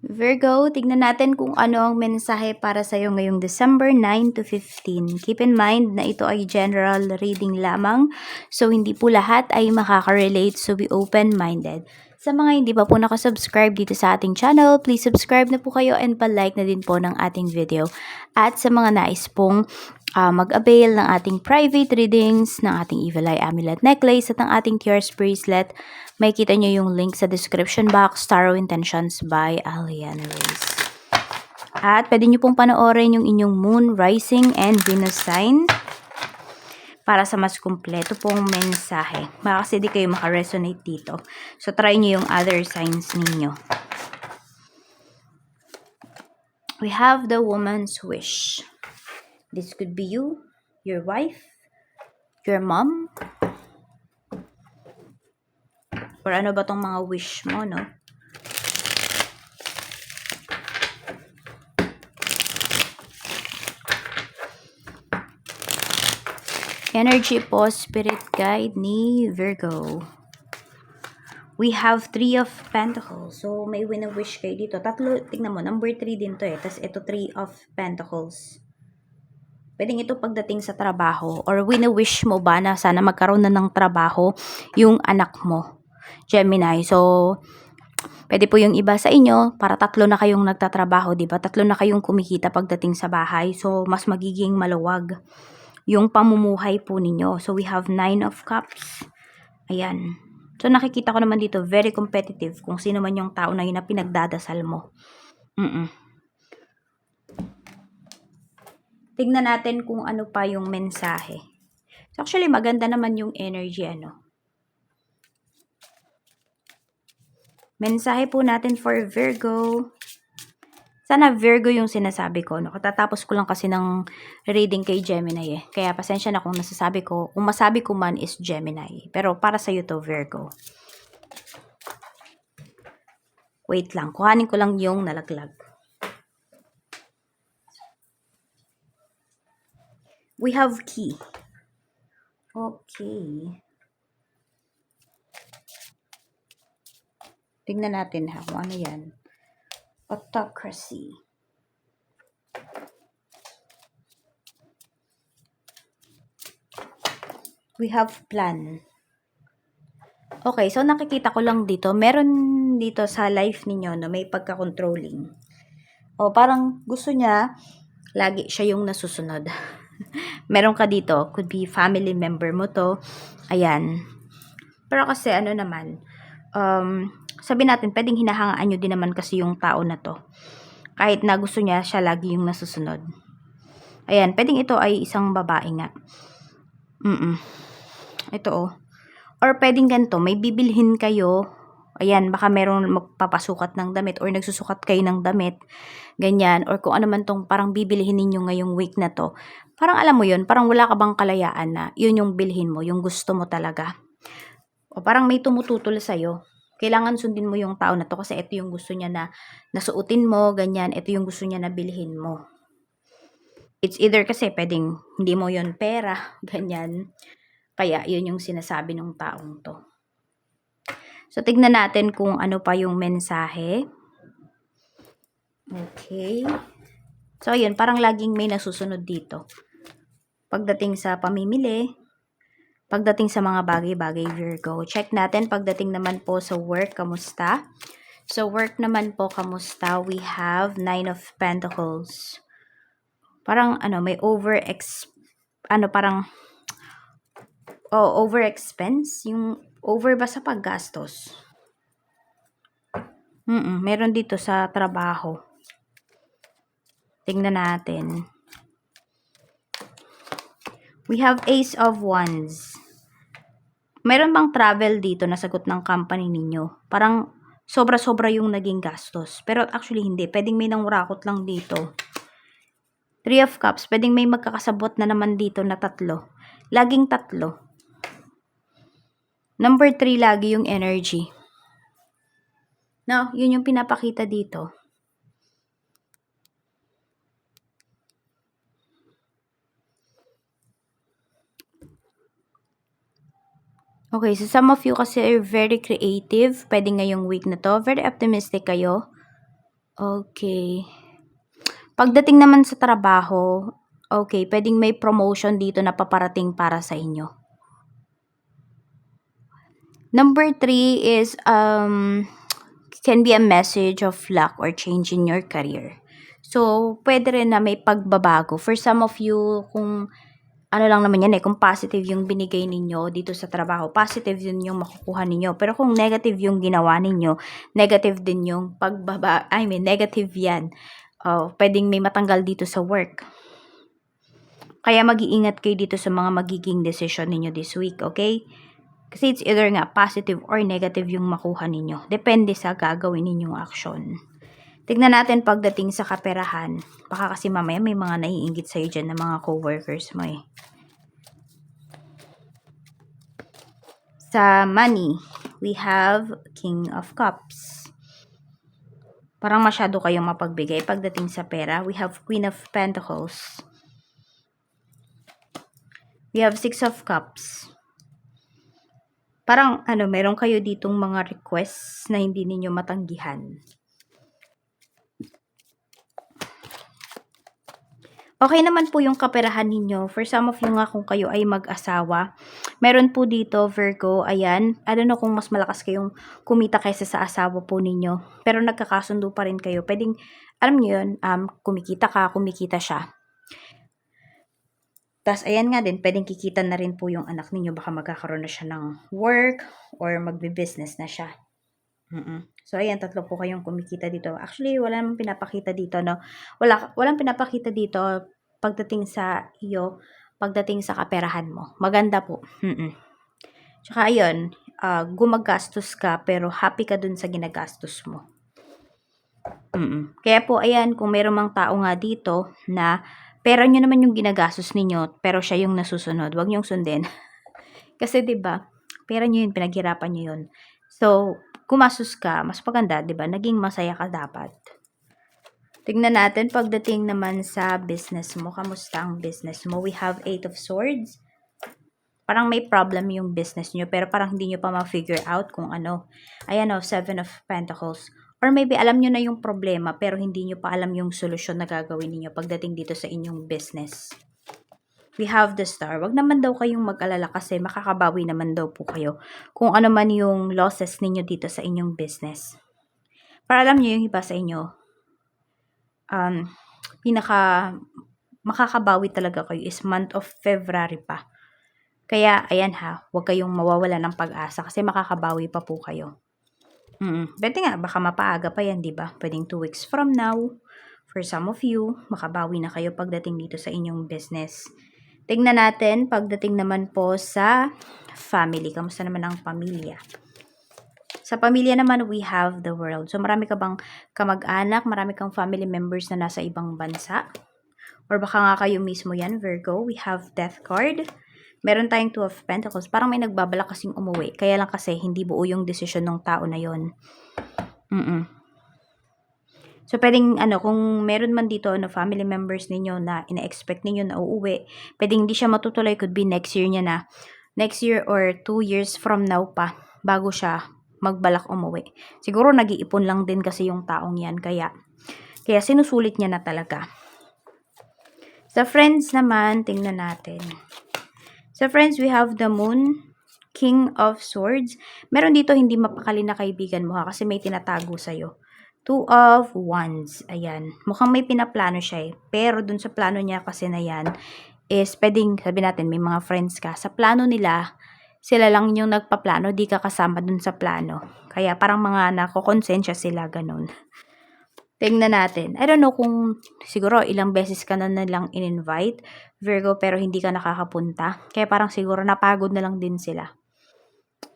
Virgo, tignan natin kung ano ang mensahe para sa'yo ngayong December 9 to 15. Keep in mind na ito ay general reading lamang, so hindi po lahat ay makaka-relate, so be open-minded. Sa mga hindi pa po nakasubscribe dito sa ating channel, please subscribe na po kayo and palike na din po ng ating video. At sa mga nais pong uh, mag-avail ng ating private readings, ng ating Evil Eye Amulet Necklace at ng ating Tears Bracelet, may kita nyo yung link sa description box, Tarot Intentions by Alian Reyes. At pwede nyo pong panoorin yung inyong Moon, Rising, and Venus sign para sa mas kumpleto pong mensahe. Baka kasi di kayo makaresonate dito. So, try nyo yung other signs ninyo. We have the woman's wish. This could be you, your wife, your mom, or ano ba tong mga wish mo, no? Energy po, spirit guide ni Virgo. We have three of pentacles. So, may win-wish kayo dito. Tatlo, tingnan mo, number three din to eh. Tapos, ito three of pentacles. Pwedeng ito pagdating sa trabaho. Or win-wish mo ba na sana magkaroon na ng trabaho yung anak mo. Gemini. So, pwede po yung iba sa inyo, para tatlo na kayong nagtatrabaho, di ba? Tatlo na kayong kumikita pagdating sa bahay. So, mas magiging maluwag yung pamumuhay po ninyo. So, we have nine of cups. Ayan. So, nakikita ko naman dito, very competitive kung sino man yung tao na yun na pinagdadasal mo. Mm-mm. Tignan natin kung ano pa yung mensahe. So, actually, maganda naman yung energy, ano. Mensahe po natin for Virgo. Sana Virgo yung sinasabi ko. No? Katatapos ko lang kasi ng reading kay Gemini eh. Kaya pasensya na kung nasasabi ko. Kung masabi ko man is Gemini. Pero para sa'yo to Virgo. Wait lang. Kuhanin ko lang yung nalaglag. We have key. Okay. Tingnan natin ha kung ano yan. Autocracy. We have plan. Okay, so nakikita ko lang dito, meron dito sa life ninyo na may pagka-controlling. O parang gusto niya, lagi siya yung nasusunod. meron ka dito, could be family member mo to. Ayan. Pero kasi ano naman, um, sabi natin, pwedeng hinahangaan nyo din naman kasi yung tao na to. Kahit na gusto niya, siya lagi yung nasusunod. Ayan, pwedeng ito ay isang babae nga. Mm-mm. Ito oh. Or pwedeng ganito, may bibilhin kayo. Ayan, baka meron magpapasukat ng damit or nagsusukat kayo ng damit. Ganyan. Or kung ano man tong parang bibilihin ninyo ngayong week na to. Parang alam mo yun, parang wala ka bang kalayaan na yun yung bilhin mo, yung gusto mo talaga. O parang may tumututol sa'yo kailangan sundin mo yung tao na to kasi ito yung gusto niya na nasuotin mo, ganyan, ito yung gusto niya na bilhin mo. It's either kasi pwedeng hindi mo yon pera, ganyan. Kaya yun yung sinasabi ng taong to. So, tignan natin kung ano pa yung mensahe. Okay. So, yun, parang laging may nasusunod dito. Pagdating sa pamimili, Pagdating sa mga bagay-bagay Virgo, check natin pagdating naman po sa work, kamusta? So, work naman po, kamusta? We have Nine of Pentacles. Parang, ano, may over ex ano, parang, oh, over expense? Yung over ba sa paggastos? Mm, -mm meron dito sa trabaho. Tingnan natin. We have Ace of Wands. Meron bang travel dito na sagot ng company ninyo? Parang sobra-sobra yung naging gastos. Pero actually hindi. Pwedeng may nangurakot lang dito. Three of Cups. Pwedeng may magkakasabot na naman dito na tatlo. Laging tatlo. Number 3 lagi yung energy. No, yun yung pinapakita dito. Okay, so some of you kasi are very creative. Pwede ngayong week na to. Very optimistic kayo. Okay. Pagdating naman sa trabaho, okay, pwedeng may promotion dito na paparating para sa inyo. Number three is um, can be a message of luck or change in your career. So, pwede rin na may pagbabago. For some of you, kung ano lang naman yan eh, kung positive yung binigay ninyo dito sa trabaho, positive din yung makukuha ninyo. Pero kung negative yung ginawa ninyo, negative din yung pagbaba, I mean, negative yan. Uh, pwedeng may matanggal dito sa work. Kaya mag-iingat kayo dito sa mga magiging decision ninyo this week, okay? Kasi it's either nga positive or negative yung makuha ninyo. Depende sa gagawin ninyong action. Tignan natin pagdating sa kaperahan. Baka kasi mamaya may mga naiingit sa'yo dyan ng mga coworkers mo eh. Sa money, we have King of Cups. Parang masyado kayong mapagbigay. Pagdating sa pera, we have Queen of Pentacles. We have Six of Cups. Parang ano, meron kayo ditong mga requests na hindi ninyo matanggihan. Okay naman po yung kaperahan ninyo. For some of you nga kung kayo ay mag-asawa, meron po dito Virgo, ayan, I don't know kung mas malakas kayong kumita kaysa sa asawa po ninyo. Pero nagkakasundo pa rin kayo. Pwedeng, alam niyo yun, um, kumikita ka, kumikita siya. Tapos, ayan nga din, pwedeng kikita na rin po yung anak ninyo. Baka magkakaroon na siya ng work or magbe-business na siya. Mm-mm. So, ayan, tatlo po kayong kumikita dito. Actually, wala namang pinapakita dito, no? Wala, walang pinapakita dito pagdating sa iyo, pagdating sa kaperahan mo. Maganda po. Mm-mm. Tsaka, ayun, uh, gumagastos ka, pero happy ka dun sa ginagastos mo. Mm-mm. Kaya po, ayan, kung meron mang tao nga dito na pera nyo naman yung ginagastos ninyo, pero siya yung nasusunod. Huwag niyong sundin. Kasi 'di ba? Pera niyo yun, pinaghirapan niyo yun. So, gumastos ka, mas maganda, 'di ba? Naging masaya ka dapat. Tingnan natin pagdating naman sa business mo. Kamusta ang business mo? We have Eight of Swords. Parang may problem yung business niyo, pero parang hindi niyo pa ma-figure out kung ano. Ayan o, Seven of Pentacles. Or maybe alam nyo na yung problema pero hindi nyo pa alam yung solusyon na gagawin niyo pagdating dito sa inyong business. We have the star. Wag naman daw kayong mag-alala kasi makakabawi naman daw po kayo kung ano man yung losses ninyo dito sa inyong business. Para alam nyo yung iba sa inyo, um, pinaka makakabawi talaga kayo is month of February pa. Kaya, ayan ha, huwag kayong mawawala ng pag-asa kasi makakabawi pa po kayo. Mm, pwede nga, baka mapaaga pa yan, di ba? Pwedeng 2 weeks from now. For some of you, makabawi na kayo pagdating dito sa inyong business. Tingnan natin, pagdating naman po sa family. Kamusta naman ang pamilya? Sa pamilya naman, we have the world. So, marami ka bang kamag-anak, marami kang family members na nasa ibang bansa? Or baka nga kayo mismo yan, Virgo. We have death card meron tayong two of pentacles. Parang may nagbabalak kasing umuwi. Kaya lang kasi hindi buo yung decision ng tao na yon. Mm So, pwedeng, ano, kung meron man dito, ano, family members ninyo na ina-expect ninyo na uuwi, pwedeng hindi siya matutuloy, could be next year niya na, next year or two years from now pa, bago siya magbalak umuwi. Siguro nag-iipon lang din kasi yung taong yan, kaya, kaya sinusulit niya na talaga. Sa friends naman, tingnan natin. So friends, we have the moon, king of swords. Meron dito hindi mapakali na kaibigan mo ha, kasi may tinatago sa'yo. Two of wands. Ayan. Mukhang may pinaplano siya eh. Pero dun sa plano niya kasi na yan, is pwedeng, sabi natin, may mga friends ka. Sa plano nila, sila lang yung nagpaplano, di ka kasama dun sa plano. Kaya parang mga nakokonsensya sila, ganun. Tingnan natin. I don't know kung siguro ilang beses ka na nilang in-invite, Virgo, pero hindi ka nakakapunta. Kaya parang siguro napagod na lang din sila.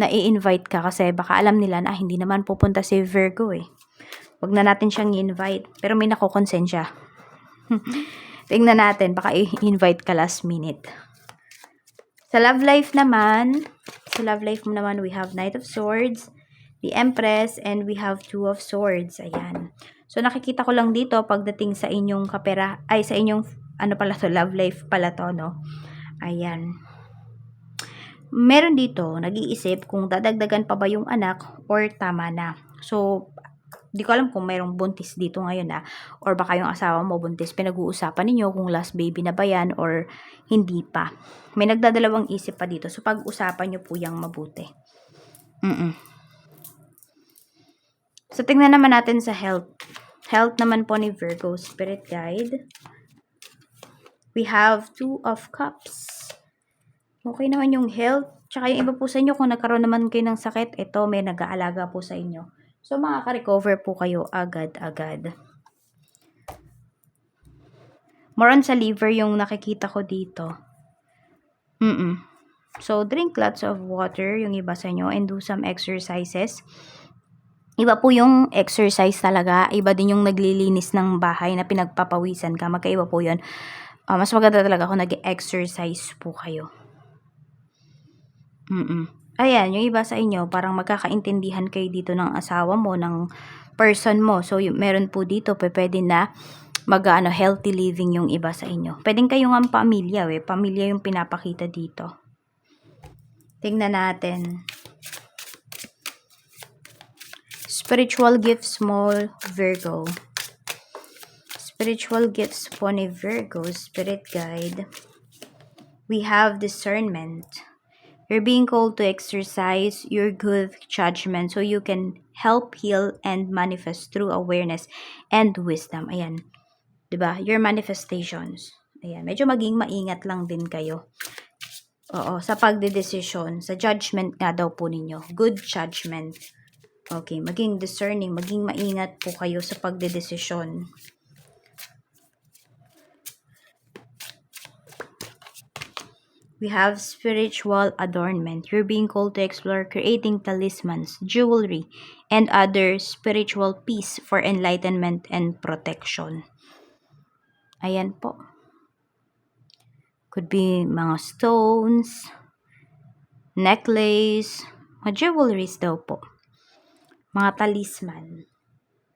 Na i-invite ka kasi baka alam nila na ah, hindi naman pupunta si Virgo eh. Wag na natin siyang i-invite. Pero may nakokonsensya. Tingnan natin, baka i-invite ka last minute. Sa love life naman, sa love life mo naman, we have Knight of Swords, the Empress, and we have Two of Swords. Ayan. So, nakikita ko lang dito pagdating sa inyong kapera, ay sa inyong, ano pala to, love life pala to, no? Ayan. Meron dito, nag-iisip kung dadagdagan pa ba yung anak or tama na. So, Di ko alam kung mayroong buntis dito ngayon na or baka yung asawa mo buntis. Pinag-uusapan ninyo kung last baby na ba yan or hindi pa. May nagdadalawang isip pa dito. So, pag-usapan nyo po yung mabuti. Mm-mm. So, tingnan naman natin sa health. Health naman po ni Virgo Spirit Guide. We have two of cups. Okay naman yung health. Tsaka yung iba po sa inyo, kung nagkaroon naman kayo ng sakit, ito may nag-aalaga po sa inyo. So, makaka-recover po kayo agad-agad. More on sa liver yung nakikita ko dito. Mm-mm. So, drink lots of water yung iba sa inyo and do some exercises. Iba po yung exercise talaga. Iba din yung naglilinis ng bahay na pinagpapawisan ka. Magkaiba po yun. Ah, mas maganda talaga kung nag-exercise po kayo. Mm-mm. Ayan, yung iba sa inyo, parang magkakaintindihan kayo dito ng asawa mo, ng person mo. So, yung, meron po dito, pwede na mag ano, healthy living yung iba sa inyo. Pwedeng kayo nga pamilya, eh. Pamilya yung pinapakita dito. Tingnan natin. Spiritual gifts mo, Virgo. Spiritual gifts po ni Virgo, Spirit Guide. We have discernment. You're being called to exercise your good judgment so you can help heal and manifest through awareness and wisdom. Ayan. 'Di ba? Your manifestations. Ayan. Medyo maging maingat lang din kayo. Oo, sa pagdedesisyon, sa judgment nga daw po ninyo. Good judgment. Okay, maging discerning, maging maingat po kayo sa pagdedesisyon. We have spiritual adornment. You're being called to explore creating talismans, jewelry, and other spiritual peace for enlightenment and protection. Ayan po. Could be mga stones, necklace, mga jewelries daw po. Mga talisman.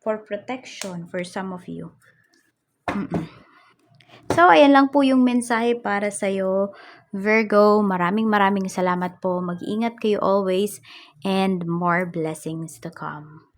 For protection for some of you. Mm-mm. So, ayan lang po yung mensahe para sa'yo, Virgo. Maraming maraming salamat po. Mag-iingat kayo always and more blessings to come.